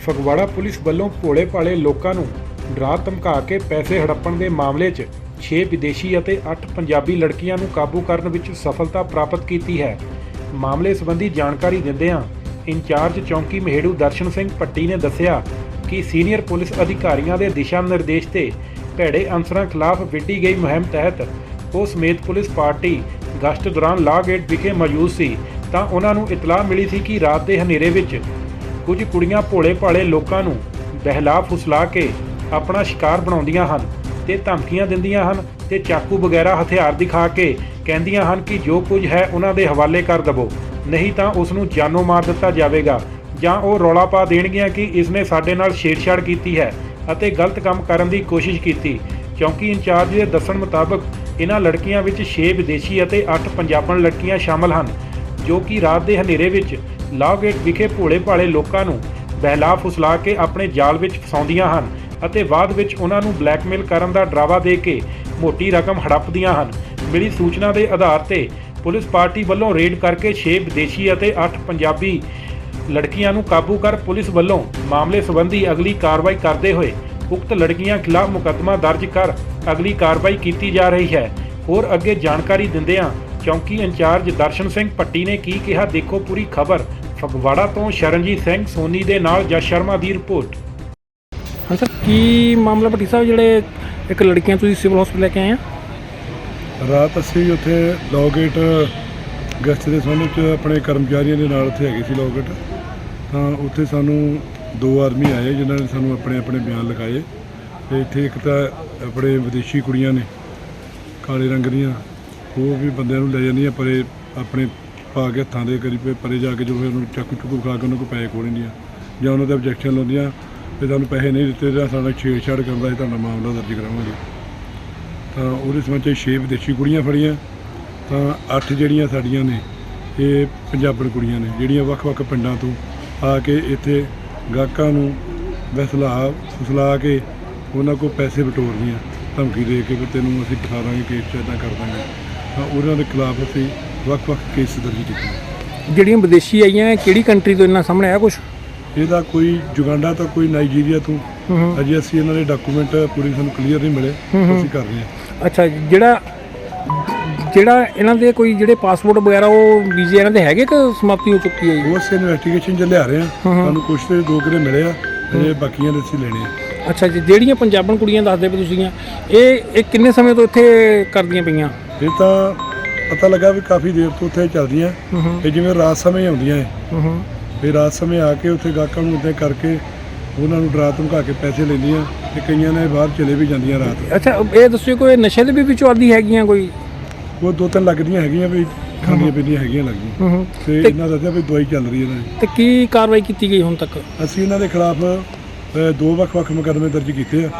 Phagwara police ਵੱਲੋਂ ਭੋਲੇ ਭਾਲੇ ਲੋਕਾਂ ਨੂੰ ਡਰਾ ਧਮਕਾ ਕੇ ਪੈਸੇ ਹੜੱਪਣ ਦੇ ਮਾਮਲੇ 'ਚ 6 ਵਿਦੇਸ਼ੀ ਅਤੇ 8 ਪੰਜਾਬੀ ਲੜਕੀਆਂ ਨੂੰ ਕਾਬੂ ਕਰਨ ਵਿੱਚ ਸਫਲਤਾ ਪ੍ਰਾਪਤ ਕੀਤੀ ਹੈ। ਮਾਮਲੇ ਸੰਬੰਧੀ ਜਾਣਕਾਰੀ ਦਿੰਦਿਆਂ ਇੰਚਾਰਜ ਚੌਂਕੀ ਮਹਿੜੂ ਦਰਸ਼ਨ ਸਿੰਘ ਪੱਟੀ ਨੇ ਦੱਸਿਆ ਕਿ ਸੀਨੀਅਰ ਪੁਲਿਸ ਅਧਿਕਾਰੀਆਂ ਦੇ ਦਿਸ਼ਾ ਨਿਰਦੇਸ਼ ਤੇ ਭੈੜੇ ਅਨਸਰਾਂ ਖਿਲਾਫ ਵਿੱਢੀ ਗਈ ਮੁਹਿੰਮ ਤਹਿਤ ਉਹ ਸਮੇਤ ਪੁਲਿਸ ਪਾਰਟੀ ਗਸ਼ਤ ਦੌਰਾਨ ਲਾਅ ਗੇਟ ਵਿਖੇ ਮੌਜੂਦ ਸੀ। ਤਾਂ ਉਹਨਾਂ ਨੂੰ ਇਤਲਾਹ ਮਿਲੀ ਸੀ ਕਿ ਰਾਤ ਦੇ ਹਨੇਰੇ ਵਿੱਚ ਕੁਝ ਕੁੜੀਆਂ ਭੋਲੇ ਭਾਲੇ ਲੋਕਾਂ ਨੂੰ ਬਹਿਲਾ ਫੁਸਲਾ ਕੇ ਆਪਣਾ ਸ਼ਿਕਾਰ ਬਣਾਉਂਦੀਆਂ ਹਨ ਤੇ ਧਮਕੀਆਂ ਦਿੰਦੀਆਂ ਹਨ ਤੇ ਚਾਕੂ ਵਗੈਰਾ ਹਥਿਆਰ ਦਿਖਾ ਕੇ ਕਹਿੰਦੀਆਂ ਹਨ ਕਿ ਜੋ ਕੁਝ ਹੈ ਉਹਨਾਂ ਦੇ ਹਵਾਲੇ ਕਰ ਦਵੋ। ਨਹੀਂ ਤਾਂ ਉਸ ਨੂੰ ਜਾਨੋਂ ਮਾਰ ਦਿੱਤਾ ਜਾਵੇਗਾ ਜਾਂ ਉਹ ਰੌਲਾ ਪਾ ਦੇਣਗੀਆਂ ਕਿ ਇਸ ਨੇ ਸਾਡੇ ਨਾਲ ਛੇੜਛਾੜ ਕੀਤੀ ਹੈ ਅਤੇ ਗਲਤ ਕੰਮ ਕਰਨ ਦੀ ਕੋਸ਼ਿਸ਼ ਕੀਤੀ। ਚੌਂਕੀ ਇੰਚਾਰਜ ਦੇ ਦੱਸਣ ਮੁਤਾਬਕ ਇਹਨਾਂ ਲੜਕੀਆਂ ਵਿੱਚ 6 ਵਿਦੇਸ਼ੀ ਅਤੇ 8 ਪੰਜਾਬਣ ਲੜਕੀਆਂ ਸ਼ਾਮਲ ਹਨ, ਜੋ ਕਿ ਰਾਤ ਦੇ ਹਨੇਰੇ ਵਿੱਚ ਲਾਗੇਟ ਵਿਖੇ ਭੋਲੇ ਭਾਲੇ ਲੋਕਾਂ ਨੂੰ ਬਹਿਲਾ ਫੁਸਲਾ ਕੇ ਆਪਣੇ ਜਾਲ ਵਿੱਚ ਫਸਾਉਂਦੀਆਂ ਹਨ ਅਤੇ ਬਾਅਦ ਵਿੱਚ ਉਹਨਾਂ ਨੂੰ ਬਲੈਕਮੇਲ ਕਰਨ ਦਾ ਡਰਾਵਾ ਦੇ ਕੇ ਮੋਟੀ ਰਕਮ ਹੜੱਪਦੀਆਂ ਹਨ। ਮਿਲੀ ਸੂਚਨਾ ਦੇ ਆਧਾਰ ਤੇ ਪੁਲਿਸ ਪਾਰਟੀ ਵੱਲੋਂ ਰੇਡ ਕਰਕੇ 6 ਵਿਦੇਸ਼ੀ ਅਤੇ 8 ਪੰਜਾਬੀ ਲੜਕੀਆਂ ਨੂੰ ਕਾਬੂ ਕਰ ਪੁਲਿਸ ਵੱਲੋਂ ਮਾਮਲੇ ਸੰਬੰਧੀ ਅਗਲੀ ਕਾਰਵਾਈ ਕਰਦੇ ਹੋਏ ਉਕਤ ਲੜਕੀਆਂ ਖਿਲਾਫ ਮੁਕੱਦਮਾ ਦਰਜ ਕਰ ਅਗਲੀ ਕਾਰਵਾਈ ਕੀਤੀ ਜਾ ਰਹੀ ਹੈ। ਹੋਰ ਅੱਗੇ ਜਾਣਕਾਰੀ ਦਿੰਦਿਆਂ ਚੌਂਕੀ ਇੰਚਾਰਜ ਦਰਸ਼ਨ ਸਿੰਘ ਪੱਟੀ ਨੇ ਕੀ ਕਿਹਾ ਦੇਖੋ ਪੂਰੀ ਖਬਰ। ਫਗਵਾੜਾ ਤੋਂ ਸ਼ਰਨਜੀਤ ਸਿੰਘ ਸੋਨੀ ਦੇ ਨਾਲ ਜਸ ਸ਼ਰਮਾ ਦੀ ਰਿਪੋਰਟ। ਹਾਂ ਸਰ ਕੀ ਮਾਮਲਾ ਭੱਟੀ ਸਾਹਿਬ ਜਿਹੜੇ ਇੱਕ ਲੜਕੀਆਂ ਤੁਸੀਂ ਸਿਵਲ ਹਸਪੀਟਲ ਲੈ ਕੇ ਆਏ ਆ? ਰਾਤ ਅਸੀਂ ਉੱਥੇ ਲੋਗੇਟ ਗਸਤ ਦੇ ਸੰਬੰਧ ਚ ਆਪਣੇ ਕਰਮਚਾਰੀਆਂ ਦੇ ਨਾਲ ਉੱਥੇ ਹੈਗੇ ਸੀ ਲੋਗੇਟ ਤਾਂ ਉੱਥੇ ਸਾਨੂੰ ਦੋ ਆਦਮੀ ਆਏ ਜਿਨ੍ਹਾਂ ਨੇ ਸਾਨੂੰ ਆਪਣੇ ਆਪਣੇ ਬਿਆਨ ਲਿਖਾਏ। ਤੇ ਇੱਥੇ ਇੱਕ ਤਾਂ ਆਪਣੇ ਵਿਦੇਸ਼ੀ ਕੁੜੀਆਂ ਨੇ ਕਾਲੇ ਰੰਗ ਦੀਆਂ ਉਹ ਵੀ ਬੰਦਿਆਂ ਨੂੰ ਲੈ ਜਾਂਦੀਆਂ ਪਰੇ ਆਪਣੇ ਪਾ ਕੇ ਹੱਥਾਂ ਦੇ ਕਰੀਬ ਪਰੇ ਜਾ ਕੇ ਜੋ ਫਿਰ ਉਹਨੂੰ ਚਾਕੂ ਚੁੱਕੂ ਖਾ ਕੇ ਉਹਨਾਂ ਕੋਲ ਪੈਸੇ ਖੋਹ ਲੈਂਦੀਆਂ ਜਾਂ ਉਹਨਾਂ ਦਾ ਆਬਜੈਕਸ਼ਨ ਲਾਉਂਦੀਆਂ, ਵੀ ਤੁਹਾਨੂੰ ਪੈਸੇ ਨਹੀਂ ਦਿੱਤੇ ਜਾਂ ਸਾਡਾ ਛੇੜਛਾੜ ਕਰਦਾ ਇਹ ਤੁਹਾਡਾ ਮਾਮਲਾ ਦਰਜ ਕਰਾਵਾਂਗੇ। ਤਾਂ ਉਹਦੇ ਸੰਬੰਧ 'ਚ ਛੇ ਵਿਦੇਸ਼ੀ ਕੁੜੀਆਂ ਫੜੀਆਂ, ਤਾਂ ਅੱਠ ਜਿਹੜੀਆਂ ਸਾਡੀਆਂ ਨੇ, ਇਹ ਪੰਜਾਬਣ ਕੁੜੀਆਂ ਨੇ, ਜਿਹੜੀਆਂ ਵੱਖ-ਵੱਖ ਪਿੰਡਾਂ ਤੋਂ ਆ ਕੇ ਇੱਥੇ ਗਾਹਕਾਂ ਨੂੰ ਵਸਲਾ, ਫਸਲਾ ਕੇ ਉਹਨਾਂ ਕੋਲ ਪੈਸੇ ਬਟੋਰਦੀਆਂ ਧਮਕੀ ਦੇ ਕੇ ਵੀ ਤੈਨੂੰ ਅਸੀਂ ਖਾ ਦਾਂਗੇ ਕੇਸ 'ਚ ਇੱਦਾਂ ਕਰ ਦਾਂਗੇ। ਤਾਂ ਉਹਨਾਂ ਦੇ ਖਿਲਾਫ ਅਸੀਂ ਵੱਖ-ਵੱਖ ਕੇਸ ਦਰਜ ਕੀਤੇ ਜਿਹੜੀਆਂ ਵਿਦੇਸ਼ੀ ਆਈਆਂ ਕਿਹੜੀ ਕੰਟਰੀ ਤੋਂ ਇਹਨਾਂ ਸਾਹਮਣੇ ਆਇਆ ਕੁਝ ਇਹਦਾ ਕੋਈ ਜੁਗਾਂਡਾ ਤੋਂ ਕੋਈ ਨਾਈਜੀਰੀਆ ਤੋਂ। ਅਜੇ ਅਸੀਂ ਇਹਨਾਂ ਦੇ ਡਾਕੂਮੈਂਟ ਪੂਰੀ ਸਾਨੂੰ ਕਲੀਅਰ ਨਹੀਂ ਮਿਲੇ। ਅਸੀਂ ਕਰ ਰਹੇ ਹਾਂ। ਅੱਛਾ ਜਿਹੜਾ ਜਿਹੜਾ ਇਹਨਾਂ ਦੇ ਕੋਈ ਜਿਹੜੇ ਪਾਸਪੋਰਟ ਵਗੈਰਾ ਉਹ ਵੀਜ਼ੇ ਇਹਨਾਂ ਦੇ ਹੈਗੇ ਕਿ ਸਮਾਪਤੀ ਹੋ ਚੁੱਕੀ ਹੈ ਜੀ? ਉਸ ਇਨਵੈਸਟੀਗੇਸ਼ਨ ਚ ਲਿਆ ਰਹੇ ਹੂੰ। ਸਾਨੂੰ ਕੁਛ ਤੇ ਦੋ ਕਿਲੇ ਮਿਲੇ ਆ। ਅਜੇ ਬਾਕੀਆਂ ਦੇ ਅਸੀਂ ਲੈਣੇ ਆ। ਅੱਛਾ ਜੀ ਜਿਹੜੀਆਂ ਪੰਜਾਬਣ ਕੁੜੀਆਂ ਦੱਸਦੇ ਪਏ ਤੁਸੀਂ ਆ, ਇਹ ਇਹ ਕਿੰਨੇ ਸਮੇਂ ਤੋਂ ਇੱਥੇ ਕਰਦੀਆਂ ਪਈਆਂ? ਇਹ ਤਾਂ ਪਤਾ ਲੱਗਾ ਵੀ ਕਾਫੀ ਦੇਰ ਤੋਂ ਉੱਥੇ ਚੱਲਦੀਆਂ। ਇਹ ਜਿਵੇਂ ਰਾਤ ਸਮੇਂ ਆਉਂਦੀਆਂ ਹੂੰ ਫਿਰ ਰਾਤ ਸਮੇਂ ਆ ਕੇ ਉੱਥੇ ਗਾਹਕਾਂ ਨੂੰ ਉੱਤੇ ਕਰਕੇ ਉਹਨਾਂ ਨੂੰ ਡਰਾ ਧਮਕਾ ਕੇ ਪੈਸੇ ਲੈਂਦੀਆਂ ਤੇ ਕਈਆਂ ਨੇ ਬਾਹਰ ਚਲੇ ਵੀ ਜਾਂਦੀਆਂ ਰਾਤ ਅੱਛਾ ਇਹ ਦੱਸਿਓ ਕੋਈ ਨਸ਼ੇ ਦੇ ਵੀ ਵਿੱਚੋਂ ਆਦੀ ਹੈਗੀਆਂ ਕੋਈ? ਉਹ ਦੋ ਤਿੰਨ ਲੱਗਦੀਆਂ ਹੈਗੀਆਂ ਵੀ ਖਾਣੀਆਂ ਪੀਣੀਆਂ ਹੈਗੀਆਂ ਲੱਗਦੀਆਂ। ਤੇ ਤੇ- ਇਹਨਾਂ ਦੱਸਿਆ ਵੀ ਦਵਾਈ ਚੱਲ ਰਹੀ ਹੈ ਇਹਨਾਂ ਦੀ ਤੇ ਕੀ ਕਾਰਵਾਈ ਕੀਤੀ ਗਈ ਹੁਣ ਤੱਕ? ਅਸੀਂ ਇਹਨਾਂ ਦੇ ਖਿਲਾਫ ਦੋ ਵੱਖ-ਵੱਖ ਮੁਕੱਦਮੇ ਦਰਜ ਕੀਤੇ ਆ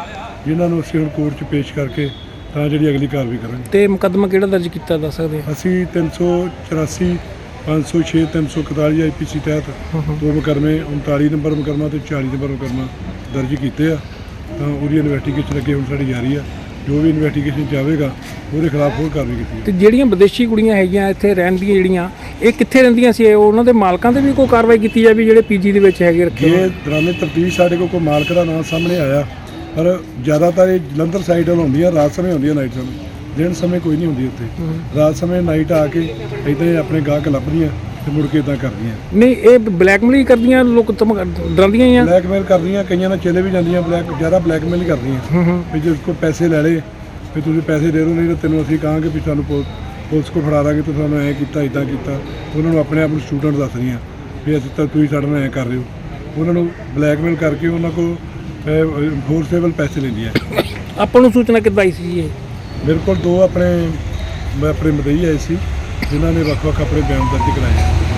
ਜਿਨ੍ਹਾਂ ਨੂੰ ਅਸੀਂ ਹੁਣ ਕੋਰਟ 'ਚ ਪੇਸ਼ ਕਰਕੇ ਤਾਂ ਜਿਹੜੀ ਅਗਲੀ ਕਾਰਵਾਈ ਕਰਾਂਗੇ। ਤੇ ਮੁਕੱਦਮਾ ਕਿਹੜਾ ਦਰਜ ਕੀਤਾ ਦੱਸ ਸਕਦੇ ਆ ਅਸੀਂ 384 506 341 ਆਈਪੀਸੀ ਤਹਿਤ ਦੋ ਮੁਕੱਦਮੇ 39 ਨੰਬਰ ਮੁਕੱਦਮਾ ਤੇ 40 ਨੰਬਰ ਮੁਕੱਦਮਾ ਦਰਜ ਕੀਤੇ ਆ। ਤਾਂ ਉਹਦੀ ਇਨਵੈਸਟੀਗੇਸ਼ਨ ਅੱਗੇ ਹੁਣ ਸਾਡੀ ਜਾਰੀ ਆ। ਜੋ ਵੀ ਇਨਵੈਸਟੀਗੇਸ਼ਨ ਚਾਹੇਗਾ ਉਹਦੇ ਖਿਲਾਫ ਹੋਰ ਕਾਰਵਾਈ ਕੀਤੀ ਤੇ ਜਿਹੜੀਆਂ ਵਿਦੇਸ਼ੀ ਕੁੜੀਆਂ ਹੈਗੀਆਂ ਇੱਥੇ ਰਹਿਣ ਦੀਆਂ ਜਿਹੜੀਆਂ ਇਹ ਕਿੱਥੇ ਰਹਿੰਦੀਆਂ ਸੀ? ਇਹ ਉਹਨਾਂ ਦੇ ਮਾਲਕਾਂ ਤੇ ਵੀ ਕੋਈ ਕਾਰਵਾਈ ਕੀਤੀ ਜਾਵੇ ਜਿਹੜੇ ਪੀਜੀ ਦੇ ਵਿੱਚ ਹੈਗੇ ਰੱਖੇ ਜੇ ਹੋਏ? ਦੌਰਾਨੇ ਤਫਤੀਸ਼ ਸਾਡੇ ਕੋਲ ਕੋਈ ਮਾਲਕ ਦਾ ਨਾਮ ਸਾਹਮਣੇ ਆਇਆ। ਪਰ ਜ਼ਿਆਦਾਤਰ ਇਹ ਜਲੰਧਰ ਸਾਈਡ ਵੱਲ ਹੁੰਦੀਆਂ ਰਾਤ ਸਮੇਂ ਹੁੰਦੀਆਂ ਨਾਈਟ ਸਮੇਂ। ਦਿਨ ਸਮੇਂ ਕੋਈ ਨਹੀਂ ਹੁੰਦੀ ਉੱਥੇ। ਰਾਤ ਸਮੇਂ ਨਾਈਟ ਆ ਕੇ ਇਦਾਂ ਹੀ ਆਪਣੇ ਗਾਹਕ ਲੱਭਦੀਆਂ ਤੇ ਮੁੜ ਕੇ ਇਦਾਂ ਕਰਦੀਆਂ। ਨਹੀਂ ਇਹ ਬਲੈਕਮੇਲ ਹੀ ਕਰਦੀਆਂ ਲੋਕ ਧਮਕ- ਡਰਾਉਂਦੀਆਂ ਹੀ ਆ। ਬਲੈਕਮੇਲ ਕਰਦੀਆਂ ਕਈਆਂ ਨਾਲ ਚਲੇ ਵੀ ਜਾਂਦੀਆਂ ਬਲੈਕ ਜ਼ਿਆਦਾ ਬਲੈਕਮੇਲ ਹੀ ਕਰਦੀਆਂ। ਵੀ ਜੇ ਕੋ ਪੈਸੇ ਲੈ ਲੇ ਵੀ ਤੁਸੀਂ ਪੈਸੇ ਦੇ ਦਿਓ ਨਹੀਂ ਤਾਂ ਤੈਨੂੰ ਅਸੀਂ ਕਹਾਂਗੇ ਵੀ ਸਾਨੂੰ ਪੁਲ- ਪੁਲਿਸ ਕੋ ਫੜਾ ਦਾਂਗੇ ਤੂੰ ਸਾਨੂੰ ਐਂ ਕੀਤਾ ਇਦਾਂ ਕੀਤਾ। ਉਹਨਾਂ ਨੂੰ ਆਪਣੇ ਆਪ ਨੂੰ ਸਟੂਡੈਂਟ ਦੱਸ ਰਹੀਆਂ ਵੀ ਅਸੀਂ ਤਾਂ ਤੁਸੀਂ ਸਾਡੇ ਨਾਲ ਐਂ ਕਰ ਰਹੇ ਹੋ। ਉਹਨਾਂ ਨੂੰ ਬਲੈਕਮੇਲ ਕਰਕੇ ਉਹਨਾਂ ਕੋ ਫੋਰਸੇਬਲ ਪੈਸੇ ਲੈਂਦੀਆਂ ਆਪਾਂ ਨੂੰ ਸੂਚਨਾ ਕਿੱਦਾਂ ਆਈ ਸੀ ਇਹ? ਮੇਰੇ ਕੋਲ ਦੋ ਆਪਣੇ ਮੈਂ ਆਪਣੇ ਮਦਈ ਆਏ ਸੀ ਜਿਨ੍ਹਾਂ ਨੇ ਵੱਖ-ਵੱਖ ਆਪਣੇ ਬਿਆਨ ਦਰਜ ਕਰਾਏ।